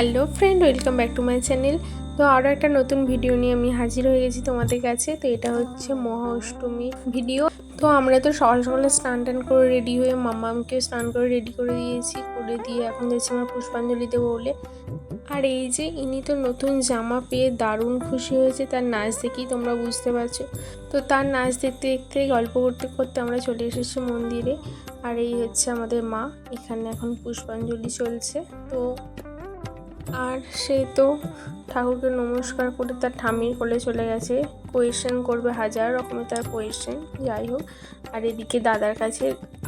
Hello friend, welcome back to my channel. তো আরও একটা নতুন ভিডিও নিয়ে আমি হাজির হয়ে গেছি তোমাদের কাছে। তো এটা হচ্ছে মহা অষ্টমী ভিডিও। তো আমরা তো সকাল সকালে স্নান টান করে রেডি হয়ে মাম্মামকে স্নান করে রেডি করে দিয়েছি। করে দিয়ে এখন যাচ্ছি আমরা পুষ্পাঞ্জলি দেবো বলে। আর এই যে ইনি তো নতুন জামা পেয়ে দারুণ খুশি হয়েছে, তার নাচ দেখেই তোমরা বুঝতে পারছ। তো তার নাচ দেখতে দেখতে, গল্প করতে করতে আমরা চলে এসেছি মন্দিরে। আর এই হচ্ছে আমাদের মা, এখানে এখন পুষ্পাঞ্জলি চলছে। তো আর সে তো ঠাকুরকে নমস্কার করে তার ঠামির কোলে চলে গেছে। কোয়েশ্চেন করবে হাজার রকমের তার কোয়েশ্চেন যাই হোক। আর এদিকে দাদার কাছে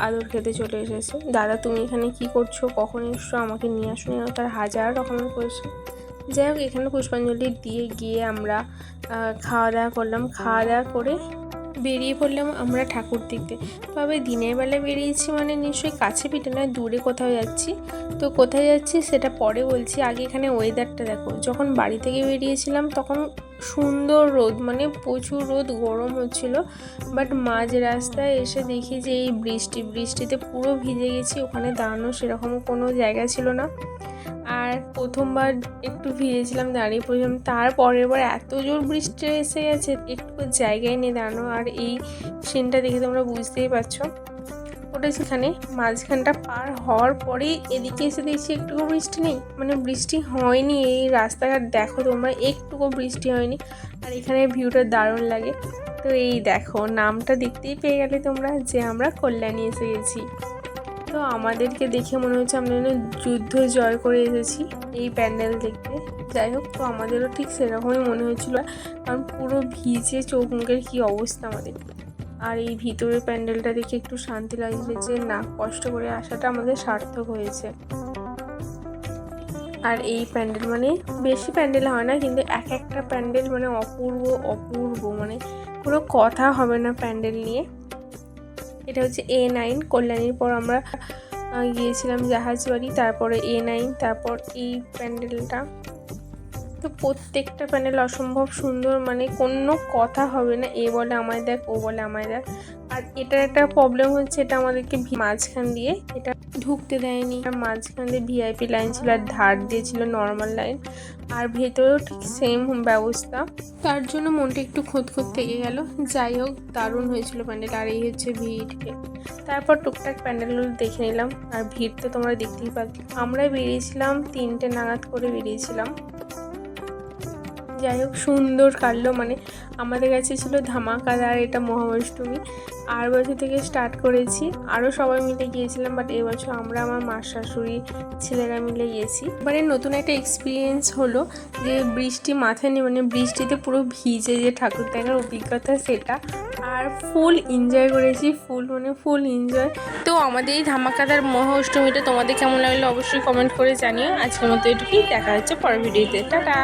আদর খেতে চলে এসেছে। দাদা, তুমি এখানে কি করছ? কখন এসছো? আমাকে নিয়ে আসো। নিয়ে তার হাজার রকমের কোয়েশ্চেন যাই হোক, এখানে পুষ্পাঞ্জলি দিয়ে গিয়ে আমরা খাওয়া দাওয়া করলাম। খাওয়া দাওয়া করে বেরিয়ে পড়লাম আমরা ঠাকুর দেখতে। তবে দিনের বেলা বেরিয়েছি মানে নিশ্চয়ই কাছে পিঠে, নয় দূরে কোথাও যাচ্ছি। তো কোথায় যাচ্ছি সেটা পরে বলছি। আগে এখানে ওয়েদারটা দেখো, যখন বাড়ি থেকে বেরিয়েছিলাম তখন সুন্দর রোদ মানে প্রচুর রোদ, গরম হচ্ছিল। বাট মাঝ রাস্তায় এসে দেখি যে এই বৃষ্টি, বৃষ্টিতে পুরো ভিজে গেছি, ওখানে দাঁড়ানো সেরকম কোনো জায়গা ছিল না। আর প্রথমবার একটু ভিজেছিলাম দাঁড়িয়ে পড়েছিলাম। তারপরের বার এত জোর বৃষ্টি এসে গেছে, একটু জায়গায় নিয়ে দাঁড়ানো। আর এই সিনটা দেখে তোমরা বুঝতেই পারছ। ওটা সেখানে মাঝখানটা পার হওয়ার পরেই এদিকে এসে দেখছি একটুকু বৃষ্টি নেই। মানে বৃষ্টি হয়নি, এই রাস্তাঘাট দেখো তোমরা, একটুকু বৃষ্টি হয়নি। আর এখানে ভিউটা দারুণ লাগে। তো এই দেখো, নামটা দেখতেই পেয়ে গেলে তোমরা যে আমরা কল্যাণী এসে গেছি। তো আমাদেরকে দেখে মনে হচ্ছে আমরা যেন যুদ্ধ জয় করে এসেছি এই প্যান্ডেল দেখতে। যাই হোক, তো আমাদেরও ঠিক সেরকমই মনে হচ্ছিল, কারণ পুরো ভিজে চোখ মুখের কী অবস্থা আমাদের। আর এই ভিতরের প্যান্ডেলটা দেখে একটু শান্তি লাগছে যে না, কষ্ট করে আসাটা আমাদের সার্থক হয়েছে। আর এই প্যান্ডেল মানে বেশি প্যান্ডেল হয় না, কিন্তু এক একটা প্যান্ডেল মানে অপূর্ব অপূর্ব মানে কোনো কথা হবে না প্যান্ডেল নিয়ে। এটা হচ্ছে এ নাইন কল্যাণীর পর আমরা গিয়েছিলাম জাহাজবাড়ি তারপরে এ নাইন তারপর এই প্যান্ডেলটা। তো প্রত্যেকটা প্যান্ডেল অসম্ভব সুন্দর মানে কোনো কথা হবে না, এ বলে আমায় দেখ, ও বলে আমায় দেখ। আর এটার একটা প্রবলেম হচ্ছে, এটা আমাদেরকে মাঝখান দিয়ে, এটা ঢুকতে দেয়নি। আর মাঝখান ভিআইপি লাইন ছিল আর ধার দিয়েছিল নর্মাল লাইন আর ভেতরেও ঠিক সেম ব্যবস্থা। তার জন্য মনটা একটু খোঁত খোঁত থেকে গেল। যাই হোক, দারুণ হয়েছিল প্যান্ডেল আর এই হচ্ছে ভিড়কে তারপর টুকটাক প্যান্ডেলগুলো দেখে নিলাম। আর ভিড় তো তোমরা দেখতেই পাচ্ছ আমরা বেরিয়েছিলাম, তিনটে নাগাদ করে বেরিয়েছিলাম। যাই হোক, সুন্দর কাটলো। মানে আমাদের কাছে ছিল ধামাকাদার এটা মহাঅষ্টমী আর বছর থেকে স্টার্ট করেছি। আরও সবাই মিলে গিয়েছিলাম বাট এবছর আমরা আমার মা শাশুড়ি ছেলেরা মিলে গিয়েছি। এবারে নতুন একটা এক্সপিরিয়েন্স হলো যে বৃষ্টি মাথায় নেই মানে বৃষ্টিতে পুরো ভিজে যে ঠাকুর দেখার অভিজ্ঞতা সেটা। আর ফুল এনজয় করেছি ফুল মানে ফুল এনজয় তো আমাদের এই ধামাকাদার মহা অষ্টমীটা তোমাদের কেমন লাগল অবশ্যই কমেন্ট করে জানিও। আজকের মতো এটুকুই, দেখা হচ্ছে পরের ভিডিওতে। টাটা!